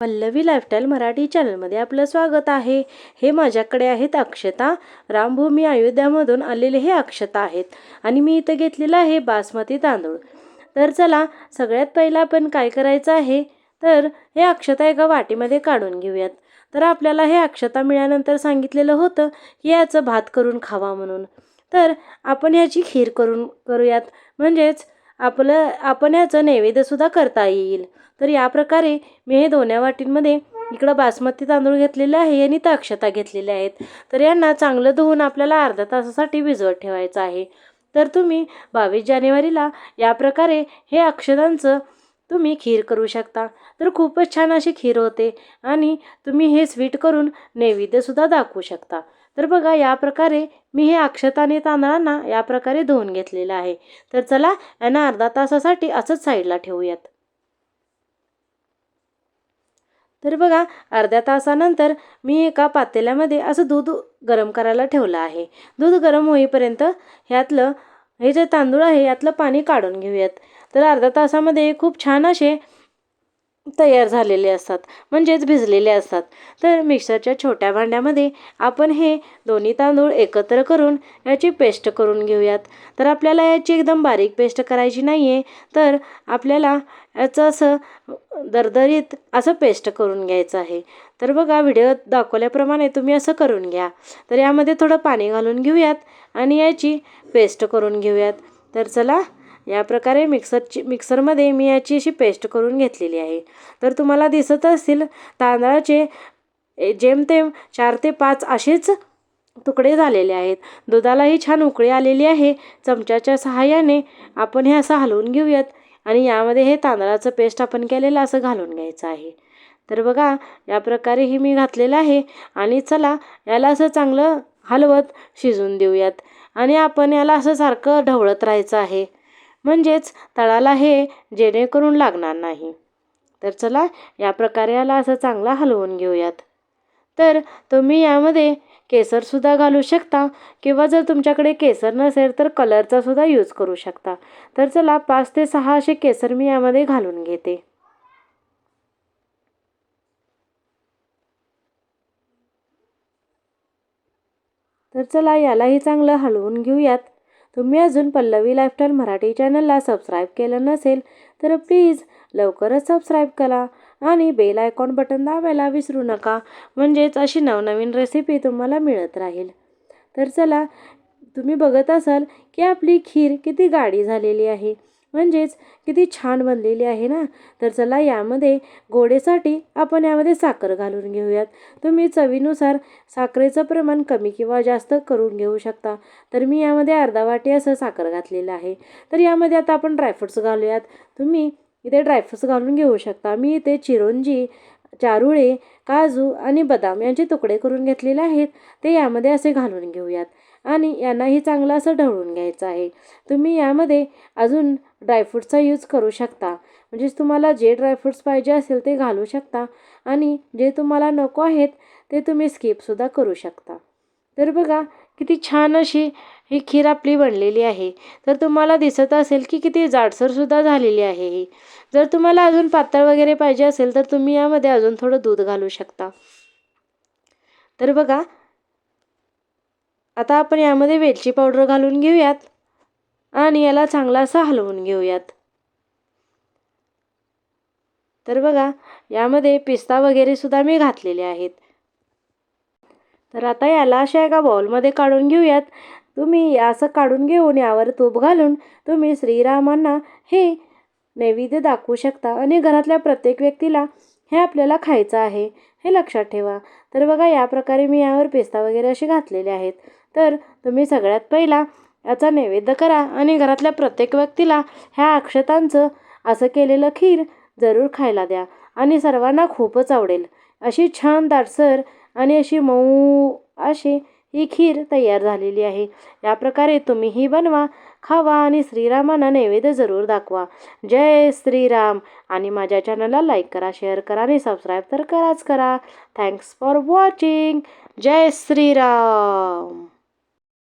Pallavi lifestyle Marathi चॅनलमध्ये आपलं स्वागत आहे. हे माझ्याकडे आहेत अक्षता. रामभूमी अयोध्यामधून आलेले हे अक्षता आहेत. आणि मी इथं घेतलेलं आहे बासमती तांदूळ. तर चला सगळ्यात पहिला आपण काय करायचं आहे? तर हे अक्षता एका वाटीमध्ये काढून घेऊयात. तर आपल्याला हे अक्षता मिळाल्यानंतर सांगितलेलं होतं की याचं भात करून खावा म्हणून. तर आपण ह्याची खीर करून करूयात. म्हणजेच आपलं आपण याचं नैवेद्यसुद्धा करता येईल. तर या प्रकारे मी हे दोन्या वाटींमध्ये इकडं बासमती तांदूळ घेतलेले आहे आणि ताक्षता घेतलेल्या आहेत. तर यांना चांगलं धुवून आपल्याला अर्धा तासासाठी भिजवत ठेवायचं आहे. तर तुम्ही बावीस जानेवारीला या प्रकारे हे अक्षदांचं तुम्ही खीर करू शकता. तर खूपच छान अशी खीर होते आणि तुम्ही हे स्वीट करून नैवेद्यसुद्धा दाखवू शकता. तर बघा या प्रकारे मी हे अक्षताने तांदळांना या प्रकारे धुवून घेतलेलं आहे. तर चला यांना अर्धा तासासाठी असंच साईडला ठेवूयात. तर बघा अर्ध्या तासानंतर मी एका पातेल्यामध्ये असं दूध गरम करायला ठेवलं आहे. दूध गरम होईपर्यंत ह्यातलं हे जे तांदूळ आहे यातलं पाणी काढून घेऊयात. तर अर्ध्या तासामध्ये खूप छान असे तयार झालेले असतात म्हणजेच भिजलेले असतात. तर मिक्सरच्या छोट्या भांड्यामध्ये आपण हे दोन्ही तांदूळ एकत्र करून याची पेस्ट करून घेऊयात. तर आपल्याला याची एकदम बारीक पेस्ट करायची नाही आहे तर आपल्याला याचं असं दरदरीत असं पेस्ट करून घ्यायचं आहे. तर बघा व्हिडिओ दाखवल्याप्रमाणे तुम्ही असं करून घ्या. तर यामध्ये थोडं पाणी घालून घेऊयात आणि याची पेस्ट करून घेऊयात. तर चला या प्रकारे मिक्सरची मिक्सरमध्ये मी याची अशी पेस्ट करून घेतलेली आहे. तर तुम्हाला दिसत असतील तांदळाचे जेमतेम चार ते पाच असेच तुकडे झालेले आहेत. दुधालाही छान उकळी आलेली आहे. चमच्याच्या सहाय्याने आपण हे असं हलवून घेऊयात आणि यामध्ये हे तांदळाचं पेस्ट आपण केलेलं असं घालून घ्यायचं आहे. तर बघा या प्रकारे हे मी घातलेलं आहे आणि चला याला असं चांगलं हलवत शिजून देऊयात आणि आपण याला असं सारखं ढवळत राहायचं आहे. म्हणजेच तळाला हे जेणेकरून लागणार नाही. तर चला या प्रकारे याला असं चांगला हलवून घेऊयात. तर तुम्ही यामध्ये केसरसुद्धा घालू शकता किंवा जर तुमच्याकडे केसर नसेल तर कलरचा सुद्धा यूज करू शकता. तर चला पाच ते सहा असे केसर मी यामध्ये घालून घेते. तर चला यालाही चांगलं हलवून घेऊयात. तुम्ही अजून पल्लवी लाईफस्टाईल मराठी चॅनलला सबस्क्राईब केलं नसेल तर प्लीज लवकरच सबस्क्राईब करा आणि बेल आयकॉन बटन दाबायला विसरू नका. म्हणजेच अशी नवनवीन रेसिपी तुम्हाला मिळत राहील. तर चला तुम्ही बघत असाल की आपली खीर किती गाढी झालेली आहे. म्हणजेच किती छान बनलेली आहे ना? तर चला यामध्ये गोडेसाठी आपण यामध्ये साखर घालून घेऊयात. तुम्ही चवीनुसार साखरेचं प्रमाण कमी किंवा जास्त करून घेऊ शकता. तर मी यामध्ये अर्धा वाटी असं साखर घातलेलं आहे. तर यामध्ये आता आपण ड्रायफ्रुट्स घालूयात. तुम्ही इथे ड्रायफ्रुट्स घालून घेऊ शकता. मी इथे चिरोंजी चारुळे काजू आणि बदाम यांचे तुकडे करून घेतलेले आहेत. ते यामध्ये असे घालून घेऊयात. आणि यांनाही चांगलं असं ढवळून घ्यायचं आहे. तुम्ही यामध्ये अजून ड्रायफ्रूटचा यूज करू शकता. म्हणजेच तुम्हाला जे ड्रायफ्रूट्स पाहिजे असेल ते घालू शकता. आणि जे तुम्हाला नको आहेत ते तुम्ही स्किपसुद्धा करू शकता. तर बघा किती छान अशी ही खीर आपली बनलेली आहे. तर तुम्हाला दिसत असेल की किती जाडसरसुद्धा झालेली आहे ही. जर तुम्हाला अजून पातळ वगैरे पाहिजे असेल तर तुम्ही यामध्ये अजून थोडं दूध घालू शकता. तर बघा आता आपण यामध्ये वेलची पावडर घालून घेऊयात. आणि याला चांगला असा हलवून घेऊयात. तर बघा यामध्ये पिस्ता वगैरे सुद्धा मी घातलेले आहेत. तर आता याला अशा एका बाउलमध्ये काढून घेऊयात. तुम्ही असं काढून घेऊन यावर तूप घालून तुम्ही श्रीरामांना हे नैवेद्य दाखवू शकता आणि घरातल्या प्रत्येक व्यक्तीला हे आपल्याला खायचं आहे हे लक्षात ठेवा. तर बघा या प्रकारे मी यावर पिस्ता वगैरे असे घातलेले आहेत. तर तुम्ही सगळ्यात पहिला याचा नैवेद्य करा आणि घरातल्या प्रत्येक व्यक्तीला ह्या अक्षतांचं असं केलेलं खीर जरूर खायला द्या आणि सर्वांना खूपच आवडेल. अशी छान दाटसर आणि अशी मऊ अशी ही खीर तयार झालेली आहे. या प्रकारे तुम्हीही बनवा खावा आणि श्रीरामांना नैवेद्य जरूर दाखवा. जय श्रीराम! आणि माझ्या चॅनलला लाईक करा शेअर करा आणि सबस्क्राईब तर कराच करा. Thanks for watching. Jai Shriram!